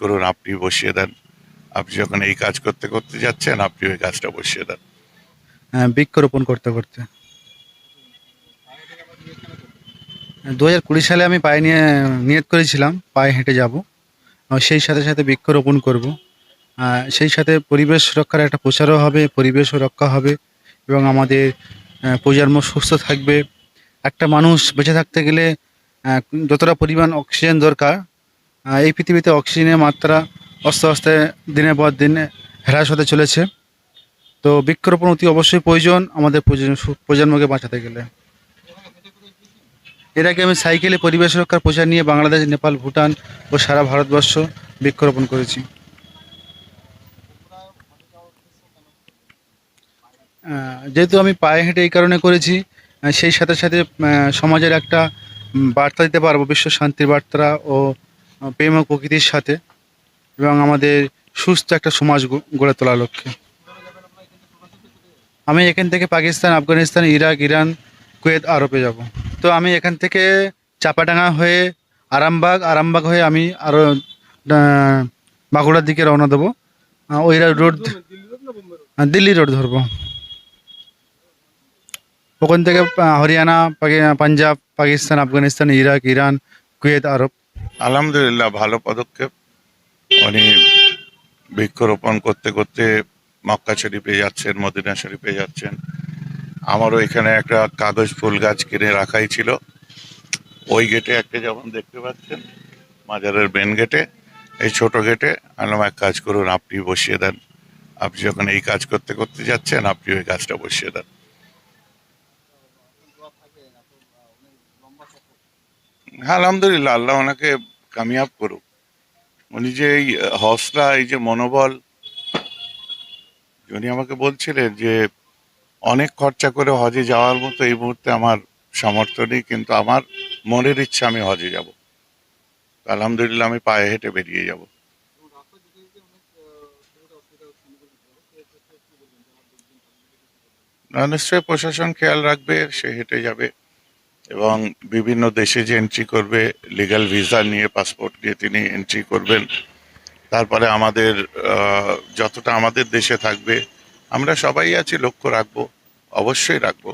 করুন, আপনি বসিয়ে দেন। আপনি যখন এই কাজ করতে করতে যাচ্ছেন আপনি ওই কাজটা বসিয়ে দেন। হ্যাঁ বৃক্ষরোপণ করতে করতে। দু হাজার কুড়ি সালে আমি পায়ে নিয়ে, নিয়ত করেছিলাম, পায়ে হেঁটে যাব। সেই সাথে সাথে বৃক্ষরোপণ করব। সেই সাথে পরিবেশ রক্ষার একটা প্রচারও হবে, পরিবেশও রক্ষা হবে এবং আমাদের প্রজন্ম সুস্থ থাকবে। একটা মানুষ বেঁচে থাকতে গেলে যতটা পরিমাণ অক্সিজেন দরকার এই পৃথিবীতে অক্সিজেনের মাত্রা আস্তে আস্তে দিনের পর দিন হ্রাস হতে চলেছে। তো বৃক্ষরোপণ অতি অবশ্যই প্রয়োজন আমাদের প্রজন্মকে বাঁচাতে গেলে। এর আগে আমি সাইকেলে পরিবেশ রক্ষার প্রচার নিয়ে বাংলাদেশ, নেপাল, ভুটান ও সারা ভারতবর্ষ বৃক্ষরোপণ করেছি। যেহেতু আমি পায়ে হেঁটে এই কারণে করেছি সেই সাথে সাথে সমাজের একটা বার্তা দিতে পারব, বিশ্ব শান্তির বার্তা ও প্রেম ও প্রকৃতির সাথে এবং আমাদের সুস্থ একটা সমাজ গড়ে তোলার লক্ষ্যে। আমি এখান থেকে Pakistan, Afghanistan, Iraq, Iran, Kuwait, আরবে যাব। তো আমি এখান থেকে চাপাডাঙ্গা হয়ে আরামবাগ আরামবাগ হয়ে আমি আরও বাঁকুড়ার দিকে রওনা দেবো। ওই রোড দিল্লি রোড ধরবো। ওখান থেকে Haryana Punjab, Pakistan, Afghanistan, Iraq, Iran, Kuwait, Arab. আলহামদুলিল্লাহ, ভালো পদক্ষেপ। উনি বৃক্ষরোপণ করতে করতে মক্কা শরীফে যাচ্ছেন, মদিনা শরীফে যাচ্ছেন। আমারও এখানে একটা কাগজ ফুল গাছ কিনে রাখাই ছিল। ওই গেটে একটা যেমন দেখতে পাচ্ছেন, মাজারের মেন গেটে, এই ছোট গেটে আলাম এক কাজ করুন, আপনি বসিয়ে দেন। আপনি যখন এই কাজ করতে করতে যাচ্ছেন, আপনি ওই গাছটা বসিয়ে দেন। হ্যাঁ আলহামদুলিল্লাহ, আল্লাহ ওনাকে কামিয়াব করুক। উনি যে এই হসলা, এই যে মনোবল, উনি আমাকে বলছিলেন যে, অনেক খরচা করে হজে যাওয়ার মতো এই মুহূর্তে আমার সামর্থ্য নেই, কিন্তু আমার মনের ইচ্ছা আমি হজে যাব। আলহামদুলিল্লাহ আমি পায়ে হেঁটে বেরিয়ে যাব। না, নিশ্চয়ই প্রশাসন খেয়াল রাখবে, সে হেঁটে যাবে। এবং বিভিন্ন দেশে যে এন্ট্রি করবে লিগাল ভিসা নিয়ে পাসপোর্ট নিয়ে তিনি এন্ট্রি করবেন। তারপরে আমাদের যতটা আমাদের দেশে থাকবে, আমরা সবাই আছি, লক্ষ্য রাখব, অবশ্যই রাখব।